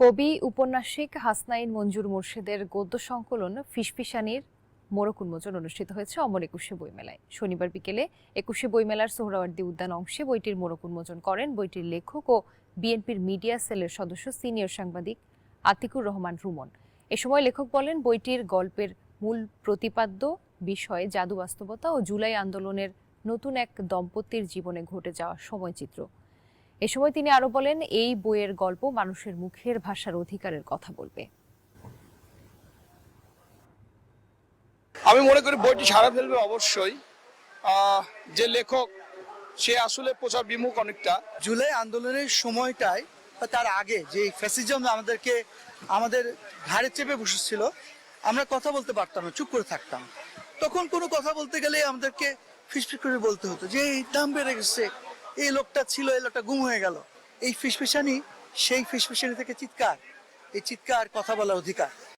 কবি, উপন্যাসিক হাসনাইন মঞ্জুর মুর্শিদের গদ্য সংকলন ফিসফিসানির মোড়ক উন্মোচন অনুষ্ঠিত হয়েছে অমর একুশে বইমেলায়। শনিবার বিকেলে একুশে বইমেলার সোহরাওয়ার্দী উদ্যান অংশে বইটির মোড়ক উন্মোচন করেন বইটির লেখক ও বিএনপির মিডিয়া সেলের সদস্য সিনিয়র সাংবাদিক আতিকুর রহমান রুমন। এ সময় লেখক বলেন, বইটির গল্পের মূল প্রতিপাদ্য বিষয় জাদু বাস্তবতা ও জুলাই আন্দোলনের নতুন এক দম্পতির জীবনে ঘটে যাওয়া সময়চিত্র। এ সময় তিনি আরও বলেন এই বইয়ের গল্প মানুষের মুখের ভাষার অধিকারের কথা বলবে। আমি মনে করি বইটি সারা ফেলবে অবশ্যই। আহ, যে লেখক সে আসলে প্রচার বিমুখ অনেকটা। জুলাই আন্দোলনের সময়টায় বা তার আগে যে ফ্যাসিজম আমাদেরকে আমাদের ঘাড়ে চেপে বসেছিল আমরা কথা বলতে পারতাম না চুপ করে থাকতাম। তখন কোনো কথা বলতে গেলে আমাদেরকে ফিসফিস করে বলতে হতো যে এই দাম বেড়ে গেছে এই লোকটা ছিল, এই লোকটা গুম হয়ে গেল। এই ফিসফিসানি, সেই ফিসফিসানি থেকে চিৎকার। এই চিৎকার কথা বলার অধিকার।